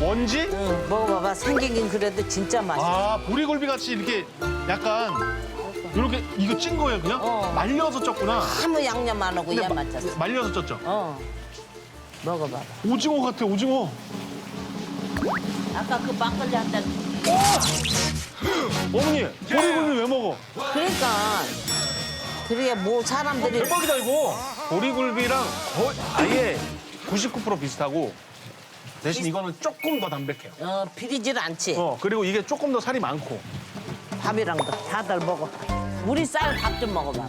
원지? 응, 먹어봐봐. 생기긴 그래도 진짜 맛있어. 아 보리굴비 같이 이렇게 약간 이렇게 이거 찐 거예요 그냥? 어. 말려서 쪘구나. 아무 양념 안 하고 얘 마- 맞췄어. 말려서 쪘죠? 어. 먹어봐봐. 오징어 같아 오징어. 아까 그 막걸리 한 잔. 어머니 보리굴비 왜 먹어? 그러니까. 그래 뭐 사람들이 대박이다 이거. 보리굴비랑 거의 아예 99% 비슷하고 대신 이거는 조금 더 담백해요. 어, 비리질 않지. 어 그리고 이게 조금 더 살이 많고. 밥이랑도 다들 먹어. 우리 쌀 밥 좀 먹어봐봐.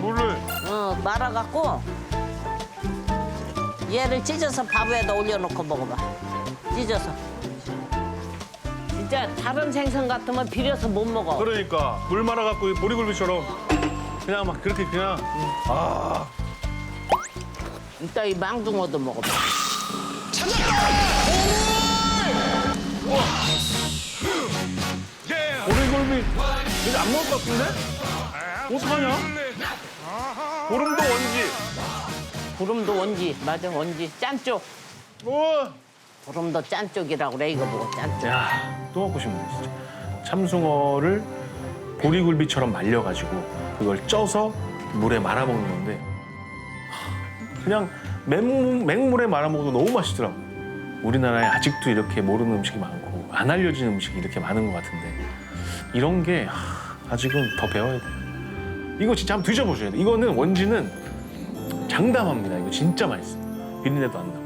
물을 어, 말아갖고 얘를 찢어서 밥 위에다 올려놓고 먹어봐. 찢어서. 진짜 다른 생선 같으면 비려서 못 먹어. 그러니까 물 말아 갖고 이 보리굴비처럼 그냥 막 그렇게 그냥 아 이따 이 망둥어도 먹어봐. 보리굴비 이제 안 먹을 것 같은데? 어떡하냐? 보름도 원지. 구름도 원지, 맞아 원지. 짠쪽. 우와. 구름도 짠쪽이라고 그래 이거 보고 짠쪽. 야, 또 먹고 싶네 진짜. 참숭어를 보리굴비처럼 말려가지고 그걸 쪄서 물에 말아 먹는 건데 하, 그냥 맹, 맹물에 말아 먹어도 너무 맛있더라고. 우리나라에 아직도 이렇게 모르는 음식이 많고 안 알려진 음식이 이렇게 많은 것 같은데 이런 게 하, 아직은 더 배워야 돼. 이거 진짜 한번 드셔보셔야 돼. 이거는 원지는 장담합니다. 이거 진짜 맛있어. 비린내도 안 나고.